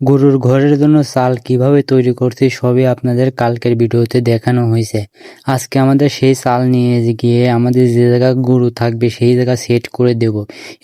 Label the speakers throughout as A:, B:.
A: গরুর ঘরের জন্য চাল কীভাবে তৈরি করছি সবই আপনাদের কালকের ভিডিওতে দেখানো হয়েছে। আজকে আমাদের সেই চাল নিয়ে গিয়ে আমাদের যে জায়গা গরু থাকবে সেই জায়গা সেট করে দেব।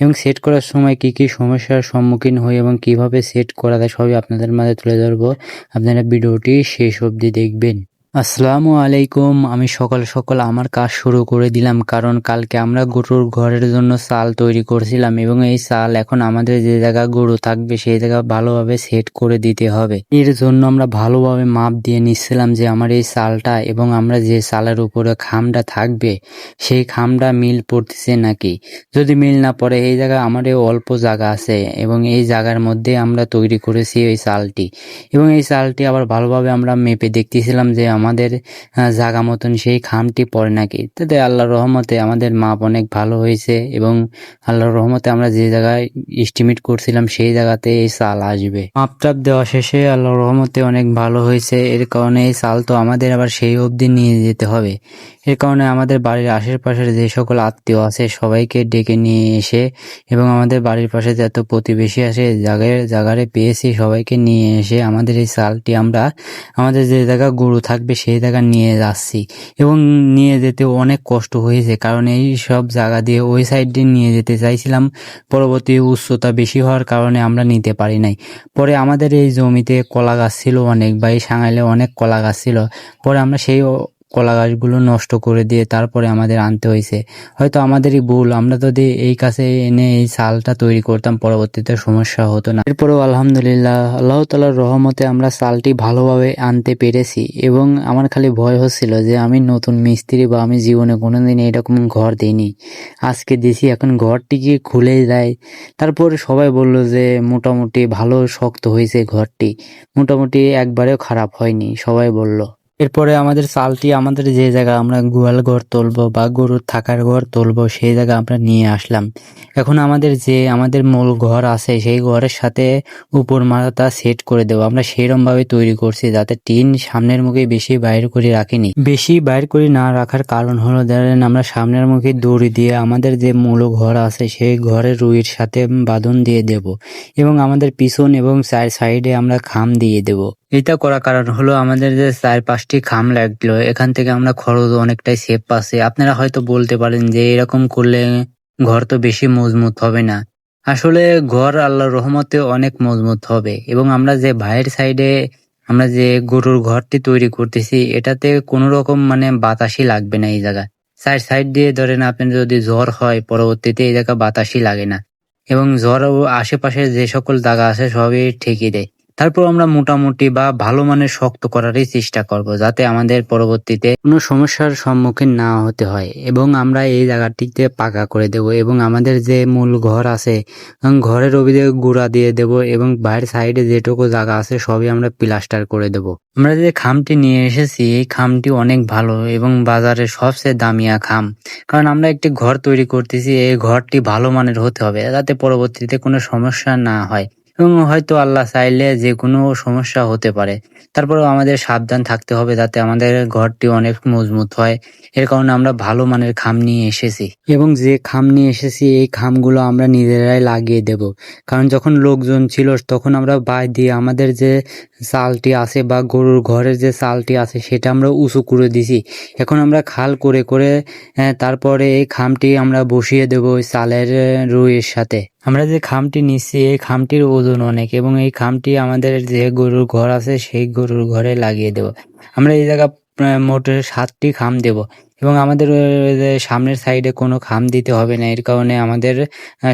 A: এবং সেট করার সময় কি কি সমস্যার সম্মুখীন হই এবং কীভাবে সেট করা যায় সবই আপনাদের মাঝে তুলে ধরবো। আপনারা ভিডিওটি শেষ অবধি দেখবেন। আসসালামু আলাইকুম। আমি সকাল সকাল আমার কাজ শুরু করে দিলাম কারণ কালকে আমরা গরুর ঘরের জন্য চাল তৈরি করছিলাম এবং এই চাল এখন আমাদের যে জায়গা গরু থাকবে সেই জায়গা ভালোভাবে সেট করে দিতে হবে। এর জন্য আমরা ভালোভাবে মাপ দিয়ে নিচ্ছিলাম যে আমার এই চালটা এবং আমরা যে চালের উপরে খামটা থাকবে সেই খামটা মিল পড়তেছে নাকি? যদি মিল না পড়ে এই জায়গা আমার অল্প জায়গা আছে এবং এই জায়গার মধ্যে আমরা তৈরি করেছি এই চালটি। এবং এই চালটি আবার ভালোভাবে আমরা মেপে দেখতেছিলাম যে আমাদের জায়গা মতন সেই খামটি পড়ে নাকি? তাতে আল্লাহর রহমতে আমাদের মাপ অনেক ভালো হয়েছে এবং আল্লাহর রহমতে আমরা যে জায়গায় এস্টিমেট করছিলাম সেই জায়গাতে এই চাল আসবে। মাপ টাপ দেওয়া শেষে আল্লাহর রহমতে অনেক ভালো হয়েছে। এর কারণে এই চাল তো আমাদের আবার সেই অবধি নিয়ে যেতে হবে। এর কারণে আমাদের বাড়ির আশেপাশের যে সকল আত্মীয় আছে সবাইকে ডেকে নিয়ে এসে এবং আমাদের বাড়ির পাশে যত প্রতিবেশী আছে জায়গায় জায়গায় পেয়েছি সবাইকে নিয়ে এসে আমাদের এই চালটি আমরা, আমাদের যে জায়গা গরু থাকবে সেই জায়গা নিয়ে যাচ্ছি। এবং নিয়ে যেতে অনেক কষ্ট হয়েছে, কারণ এই সব জায়গা দিয়ে ওই সাইড দিয়ে নিয়ে যেতে চাইছিলাম। পরবর্তী উচ্চতা বেশি হওয়ার কারণে আমরা নিতে পারি নাই। পরে আমাদের এই জমিতে কলা গাছ ছিল অনেক বা এই সাঙাইলে অনেক কলা গাছ ছিল। পরে আমরা সেই কলা গাছগুলো নষ্ট করে দিয়ে তারপরে আমাদের আনতে হয়েছে। হয়তো আমাদেরই ভুল, আমরা যদি এই কাছে এনে এই চালটা তৈরি করতাম, পরবর্তীতে সমস্যা হতো না। এরপরেও আলহামদুলিল্লাহ, আল্লাহ তালার রহমতে আমরা চালটি ভালোভাবে আনতে পেরেছি এবং আমার খালি ভয় হচ্ছিল যে আমি নতুন মিস্ত্রি বা আমি জীবনে কোনোদিন এরকম ঘর দিইনি। আজকে দিছি, এখন ঘরটি কি খুলে যায় তারপর সবাই বলল যে মোটামুটি ভালো শক্ত হয়েছে ঘরটি। মোটামুটি একবারেও খারাপ হয়নি, সবাই বলল। এরপরে আমাদের চালটি আমাদের যে জায়গা আমরা গোয়াল ঘর তুলবো বা গরুর থাকার ঘর তুলবো, সেই জায়গা আমরা নিয়ে আসলাম। এখন আমাদের যে আমাদের মূল ঘর আছে, সেই ঘরের সাথে উপর মাথা সেট করে দেবো। আমরা সেরম ভাবে তৈরি করছি যাতে টিন সামনের মুখে বেশি বাইর করে রাখিনি। বেশি বাইর করে না রাখার কারণ হলো, ধরেন আমরা সামনের মুখে দড়ি দিয়ে আমাদের যে মূল ঘর আছে, সেই ঘরের রুইয়ের সাথে বাঁধন দিয়ে দেব এবং আমাদের পিছন এবং চার সাইডে আমরা খাম দিয়ে দেব। এটা করার কারণ হলো আমাদের যে চার পাঁচটি খাম লাগল, এখান থেকে আমরা খরচ অনেকটাই সেভ পাচ্ছি। আপনারা হয়তো বলতে পারেন যে এরকম করলে ঘর তো বেশি মজবুত হবে না। আসলে ঘর আল্লাহর রহমতে অনেক মজবুত হবে এবং আমরা যে ভাইয়ের সাইডে আমরা যে গরুর ঘরটি তৈরি করতেছি, এটাতে কোনো রকম মানে বাতাসই লাগবে না এই জায়গায়। সাইড সাইড দিয়ে ধরেন আপনার যদি জ্বর হয় পরবর্তীতে এই জায়গা বাতাসই লাগে না এবং জ্বর আশেপাশে যে সকল জায়গা আছে সবই ঠেকে দেয়। তারপর আমরা মোটামুটি বা ভালো মানের শক্ত করারই চেষ্টা করব যাতে আমাদের পরবর্তীতে কোনো সমস্যার সম্মুখীন না হতে হয়। এবং আমরা এই জায়গাটিতে পাকা করে দেব এবং আমাদের যে মূল ঘর আছে ঘরের অভিযোগ গুঁড়া দিয়ে দেব এবং বাইরের সাইডে যেটুকু জায়গা আছে সবই আমরা প্লাস্টার করে দেব। আমরা যে খামটি নিয়ে এসেছি, এই খামটি অনেক ভালো এবং বাজারে সবচেয়ে দামিয়া খাম। কারণ আমরা একটি ঘর তৈরি করতেছি, এই ঘরটি ভালো মানের হতে হবে যাতে পরবর্তীতে কোনো সমস্যা না হয়। এবং হয়তো আল্লাহ চাইলে যে কোনো সমস্যা হতে পারে। তারপরেও আমাদের সাবধান থাকতে হবে যাতে আমাদের ঘরটি অনেক মজবুত হয়। এর কারণে আমরা ভালো মানের খাম নিয়ে এসেছি। এবং যে খাম নিয়ে এসেছি, এই খামগুলো আমরা নিজেরাই লাগিয়ে দেব। কারণ যখন লোকজন ছিল, তখন আমরা বাই দিয়ে আমাদের যে চালটি আছে বা গরুর ঘরের যে চালটি আছে, সেটা আমরা উঁচু করে দিছি। এখন আমরা খাল করে করে তারপরে এই খামটি আমরা বসিয়ে দেব ওই চালের রুইয়ের সাথে। আমরা যে খামটি নিচ্ছি, এই খামটির ওজন অনেক এবং এই খামটি আমাদের যে গরুর ঘর আছে, সেই গরুর ঘরে লাগিয়ে দেব। আমরা এই জায়গা মোট সাতটি খাম দেব এবং আমাদের সামনের সাইডে কোনো খাম দিতে হবে না। এর কারণে আমাদের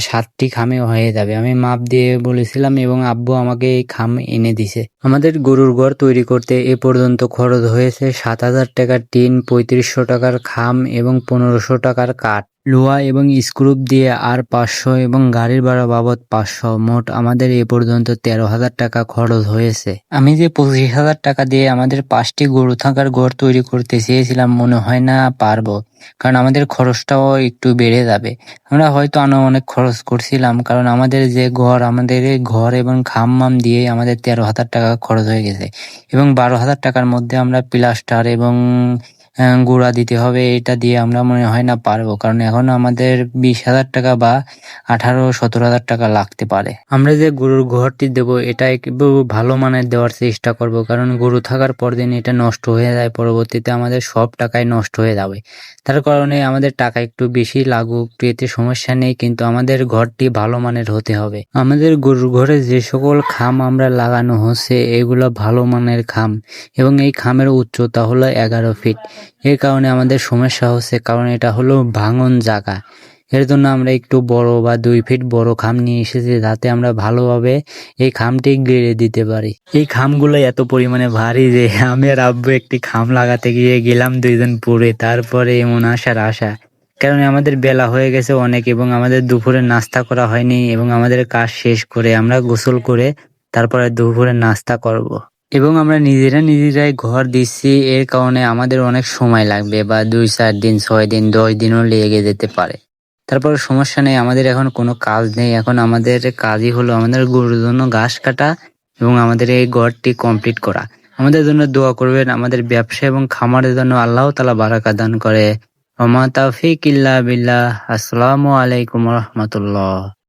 A: সাতটি খামে হয়ে যাবে। আমি মাপ দিয়ে বলেছিলাম এবং আব্বু আমাকে এই খাম এনে দিছে। আমাদের গরুর ঘর তৈরি করতে এ পর্যন্ত খরচ হয়েছে সাত হাজার টাকার টিন, পঁয়ত্রিশশো টাকার খাম এবং পনেরোশো টাকার কাঠ। লোহা এবং স্ক্রুপ দিয়ে আর পাঁচশো এবং গাড়ির ভাড়া বাবদ পাঁচশো। মোট আমাদের এ পর্যন্ত তেরো হাজার টাকা খরচ হয়েছে। আমি যে পঁচিশ হাজার টাকা দিয়ে আমাদের পাঁচটি গরু থাকার ঘর তৈরি করতে চেয়েছিলাম, মনে হয় না পারব, কারণ আমাদের খরচটাও একটু বেড়ে যাবে। আমরা হয়তো আরও অনেক খরচ করছিলাম, কারণ আমাদের যে ঘর, আমাদের ঘর এবং খাম মাম দিয়ে আমাদের তেরো হাজার টাকা খরচ হয়ে গেছে। এবং বারো হাজার টাকার মধ্যে আমরা প্লাস্টার এবং গুঁড়া দিতে হবে, এটা দিয়ে আমরা মনে হয় না পারব। কারণ এখন আমাদের বিশ হাজার টাকা বা আঠারো, সতেরো হাজার টাকা লাগতে পারে। আমরা যে গরুর ঘরটি দেব, এটা একটু ভালো মানের দেওয়ার চেষ্টা করব। কারণ গরু থাকার পর দিন এটা নষ্ট হয়ে যায়, পরবর্তীতে আমাদের সব টাকাই নষ্ট হয়ে যাবে। তার কারণে আমাদের টাকা একটু বেশি লাগুক, এতে সমস্যা নেই, কিন্তু আমাদের ঘরটি ভালো মানের হতে হবে। আমাদের গরুর ঘরে যে সকল খাম আমরা লাগানো হচ্ছে, এগুলো ভালো মানের খাম এবং এই খামের উচ্চতা হলো এগারো ফিট। এর কারণে আমাদের সমস্যা হচ্ছে, কারণ এটা হলো ভাঙন জায়গা। এর জন্য আমরা একটু বড় বা দুই ফিট বড় খাম নিয়ে এসেছি, যাতে আমরা ভালোভাবে এই খামটি গেড়ে দিতে পারি। এই খামগুলো এত পরিমাণে ভারী যে আমি আর আব্বু একটি খাম লাগাতে গিয়ে গেলাম দুইজন পড়ে, তারপরে এমন আসার আশা। কারণ আমাদের বেলা হয়ে গেছে অনেক এবং আমাদের দুপুরে নাস্তা করা হয়নি এবং আমাদের কাজ শেষ করে আমরা গোসল করে তারপরে দুপুরে নাস্তা করব। এবং আমরা নিজেরা নিজেরাই ঘর দিচ্ছি, এর কারণে আমাদের অনেক সময় লাগবে বা দুই চার দিন, ছয় দিন, দশ দিনও লেগে যেতে পারে। তারপর সমস্যা নেই, আমাদের এখন কোনো কাজ নেই। এখন আমাদের কাজই হলো আমাদের গরুর জন্য ঘাস কাটা এবং আমাদের এই ঘরটি কমপ্লিট করা। আমাদের জন্য দোয়া করবেন, আমাদের ব্যবসা এবং খামারের জন্য আল্লাহ তালা বারাকা দান করে। ওমা তাফিক ইল্লা বিল্লাহ। আসসালামু আলাইকুম রহমতুল্লাহ।